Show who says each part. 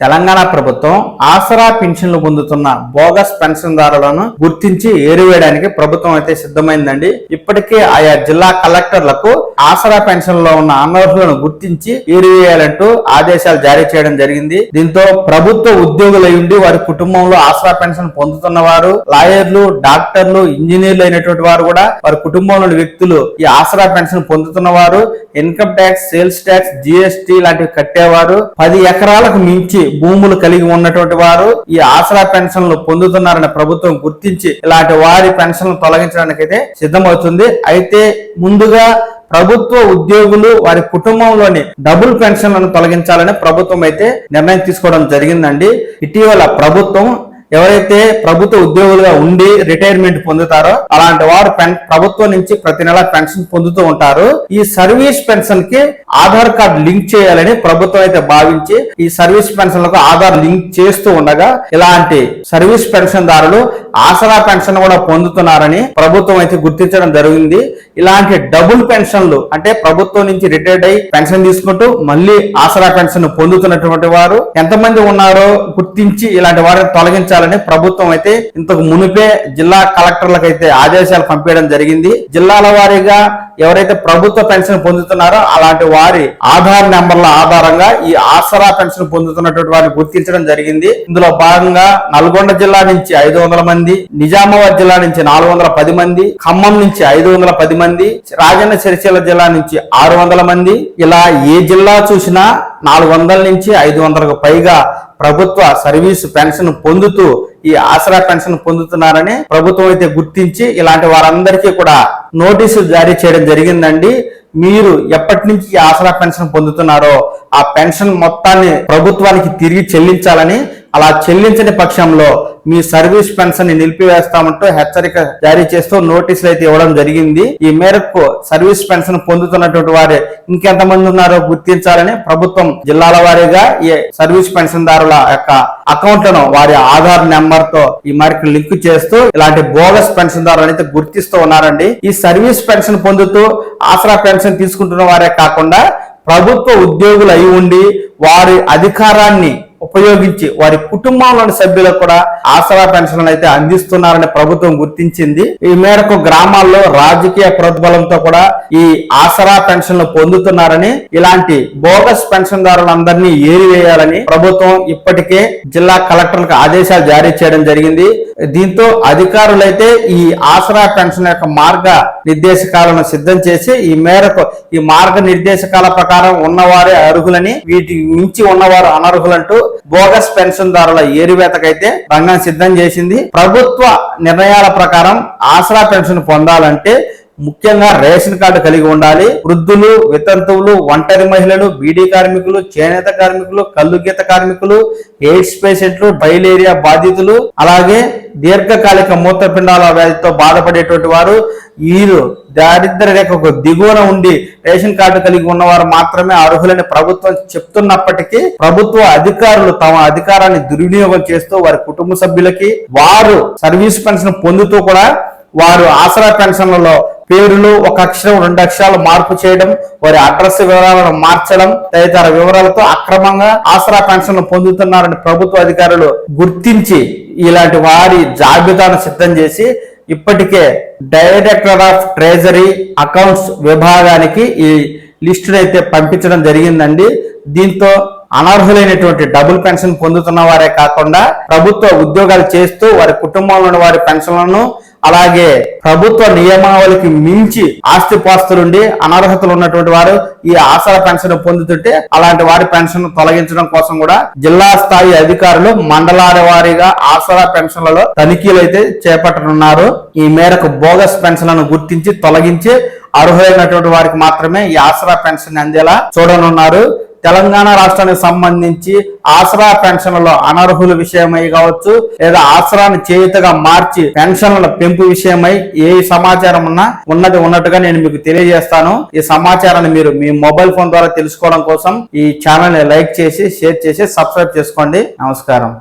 Speaker 1: తెలంగాణ ప్రభుత్వం ఆసరా పెన్షన్లు పొందుతున్న బోగస్ పెన్షన్దారులను గుర్తించి ఏరివేయడానికి ప్రభుత్వం అయితే సిద్ధమైందండి. ఇప్పటికే ఆయా జిల్లా కలెక్టర్లకు ఆసరా పెన్షన్లో ఉన్న అనర్హులను గుర్తించి ఏరివేయాలంటూ ఆదేశాలు జారీ చేయడం జరిగింది. దీంతో ప్రభుత్వ ఉద్యోగులై ఉండి వారి కుటుంబంలో ఆసరా పెన్షన్ పొందుతున్న వారు లాయర్లు డాక్టర్లు ఇంజనీర్లు అయినటువంటి వారు కూడా వారి కుటుంబంలోని వ్యక్తులు ఈ ఆసరా పెన్షన్ పొందుతున్న వారు income tax sales tax GST లాంటివి కట్టేవారు. పది ఎకరాలకు మించి భూములు కలిగి ఉన్నటువంటి వారు ఈ ఆసరా పెన్షన్లు పొందుతున్నారని ప్రభుత్వం గుర్తించి ఇలాంటి వారి పెన్షన్లు తొలగించడానికి అయితే సిద్ధమవుతుంది. అయితే ముందుగా ప్రభుత్వ ఉద్యోగులు వారి కుటుంబంలోని డబుల్ పెన్షన్లను తొలగించాలని ప్రభుత్వం అయితే నిర్ణయం తీసుకోవడం జరిగిందండి. ఇటీవల ప్రభుత్వం ఎవరైతే ప్రభుత్వ ఉద్యోగులుగా ఉండి రిటైర్మెంట్ పొందుతారో అలాంటి వారు పెన్ ప్రభుత్వం నుంచి ప్రతి నెల పెన్షన్ పొందుతూ ఉంటారు. ఈ సర్వీస్ పెన్షన్కి ఆధార్ కార్డ్ లింక్ చేయాలని ప్రభుత్వం అయితే భావించి ఈ సర్వీస్ పెన్షన్లకు ఆధార్ లింక్ చేస్తూ ఉండగా ఇలాంటి సర్వీస్ పెన్షన్ దారులు ఆసరా పెన్షన్ కూడా పొందుతున్నారని ప్రభుత్వం అయితే గుర్తించడం జరిగింది. ఇలాంటి డబుల్ పెన్షన్లు అంటే ప్రభుత్వం నుంచి రిటైర్డ్ అయి పెన్షన్ తీసుకుంటూ మళ్ళీ ఆసరా పెన్షన్ పొందుతున్నటువంటి వారు ఎంతమంది ఉన్నారో గుర్తించి ఇలాంటి వారిని తొలగించాలని ప్రభుత్వం అయితే ఇంతకు మునిపే జిల్లా కలెక్టర్లకు అయితే ఆదేశాలు పంపించడం జరిగింది. జిల్లాల వారీగా ఎవరైతే ప్రభుత్వ పెన్షన్ పొందుతున్నారో అలాంటి వారి ఆధార్ నెంబర్ల ఆధారంగా ఈ ఆసరా పెన్షన్ పొందుతున్నటువంటి వారిని గుర్తించడం జరిగింది. ఇందులో భాగంగా నల్గొండ జిల్లా నుంచి ఐదు వందల మంది నిజామాబాద్ జిల్లా నుంచి నాలుగు వందల పది మంది ఖమ్మం నుంచి ఐదు వందల పది మంది రాజన్న సిరిసిల్ల జిల్లా నుంచి ఆరు వందల మంది ఇలా ఏ జిల్లా చూసినా నాలుగు వందల నుంచి ఐదు వందలకు పైగా ప్రభుత్వ సర్వీస్ పెన్షన్ పొందుతూ ఈ ఆసరా పెన్షన్ పొందుతున్నారని ప్రభుత్వం అయితే గుర్తించి ఇలాంటి వారందరికీ కూడా నోటీసులు జారీ చేయడం జరిగిందండి. మీరు ఎప్పటి నుంచి ఈ ఆసరా పెన్షన్ పొందుతున్నారో ఆ పెన్షన్ మొత్తాన్ని ప్రభుత్వానికి తిరిగి చెల్లించాలని అలా చెల్లించని పక్షంలో మీ సర్వీస్ పెన్షన్ని నిలిపివేస్తామంటూ హెచ్చరిక జారీ చేస్తూ నోటీసులు అయితే ఇవ్వడం జరిగింది. ఈ మేరకు సర్వీస్ పెన్షన్ పొందుతున్నటువంటి వారు ఇంకెంతమంది ఉన్నారో గుర్తించాలని ప్రభుత్వం జిల్లాల వారీగా ఈ సర్వీస్ పెన్షన్దారుల యొక్క అకౌంట్లను వారి ఆధార్ నెంబర్తో ఈ మేరకు లింక్ చేస్తూ ఇలాంటి బోగస్ పెన్షన్దారులను అయితే గుర్తిస్తూ ఉన్నారండి. ఈ సర్వీస్ పెన్షన్ పొందుతూ ఆసరా పెన్షన్ తీసుకుంటున్న వారే కాకుండా ప్రభుత్వ ఉద్యోగులు అయి ఉండి వారి అధికారాన్ని ఉపయోగించి వారి కుటుంబంలోని సభ్యులకు కూడా ఆసరా పెన్షన్లు అయితే అందిస్తున్నారని ప్రభుత్వం గుర్తించింది. ఈ మేరకు గ్రామాల్లో రాజకీయ ప్రోద్బలంతో కూడా ఈ ఆసరా పెన్షన్లు పొందుతున్నారని ఇలాంటి బోగస్ పెన్షన్దారులందరినీ ఏరివేయాలని ప్రభుత్వం ఇప్పటికే జిల్లా కలెక్టర్లకు ఆదేశాలు జారీ చేయడం జరిగింది. దీంతో అధికారులైతే ఈ ఆసరా పెన్షన్ యొక్క మార్గ నిర్దేశకాలను సిద్ధం చేసి ఈ మేరకు ఈ మార్గ నిర్దేశకాల ప్రకారం ఉన్నవారే అర్హులని వీటి మించి ఉన్నవారు అనర్హులంటూ బోగస్ పెన్షన్ దారుల ఏరివేతకైతే రంగం సిద్ధం చేసింది. ప్రభుత్వ నిర్ణయాల ప్రకారం ఆసరా పెన్షన్ పొందాలంటే ముఖ్యంగా రేషన్ కార్డు కలిగి ఉండాలి. వృద్ధులు వితంతువులు ఒంటరి మహిళలు బీడీ కార్మికులు చేనేత కార్మికులు కల్లుగీత కార్మికులు ఎయిడ్స్ పేషెంట్లు బయలేరియా బాధితులు అలాగే దీర్ఘకాలిక మూత్రపిండాల వ్యాధితో బాధపడేటువంటి వారు వీరు దారిద్ర రేఖకు దిగువన ఉండి రేషన్ కార్డు కలిగి ఉన్నవారు మాత్రమే అర్హులని ప్రభుత్వం చెప్తున్నప్పటికీ ప్రభుత్వ అధికారులు తమ అధికారాన్ని దుర్వినియోగం చేస్తూ వారి కుటుంబ సభ్యులకి వారు సర్వీస్ పెన్షన్ పొందుతూ కూడా వారు ఆసరా పెన్షన్లలో పేరులో ఒక అక్షరం రెండు అక్షరాలు మార్పు చేయడం వారి అడ్రస్ వివరాలను మార్చడం తదితర వివరాలతో అక్రమంగా ఆసరా పెన్షన్లు పొందుతున్నారని ప్రభుత్వ అధికారులు గుర్తించి ఇలాంటి వారి జాబితాను సిద్ధం చేసి ఇప్పటికే డైరెక్టర్ ఆఫ్ ట్రెజరీ అకౌంట్స్ విభాగానికి ఈ లిస్టును అయితే పంపించడం జరిగిందండి. దీంతో అనర్హులైనటువంటి డబుల్ పెన్షన్ పొందుతున్న వారే కాకుండా ప్రభుత్వ ఉద్యోగాలు చేస్తూ వారి కుటుంబంలోని వారి పెన్షన్లను అలాగే ప్రభుత్వ నియమావళికి మించి ఆస్తిపాస్తులుండి అనర్హతలు ఉన్నటువంటి వారు ఈ ఆసరా పెన్షన్ పొందుతుంటే అలాంటి వారి పెన్షన్ తొలగించడం కోసం కూడా జిల్లా స్థాయి అధికారులు మండలాల వారీగా ఆసరా పెన్షన్లలో తనిఖీలు అయితే చేపట్టనున్నారు. ఈ మేరకు బోగస్ పెన్షన్లను గుర్తించి తొలగించి అర్హులైనటువంటి వారికి మాత్రమే ఈ ఆసరా పెన్షన్ అందేలా చూడనున్నారు. తెలంగాణ రాష్ట్రానికి సంబంధించి ఆసరా పెన్షన్లలో అనర్హుల విషయమై కావచ్చు లేదా ఆసరాన్ని చేయుతగా మార్చి పెన్షన్ల పెంపు విషయమై ఏ సమాచారం ఉన్నా ఉన్నది ఉన్నట్టుగా నేను మీకు తెలియజేస్తాను. ఈ సమాచారాన్ని మీరు మీ మొబైల్ ఫోన్ ద్వారా తెలుసుకోవడం కోసం ఈ ఛానల్ని లైక్ చేసి షేర్ చేసి సబ్స్క్రైబ్ చేసుకోండి. నమస్కారం.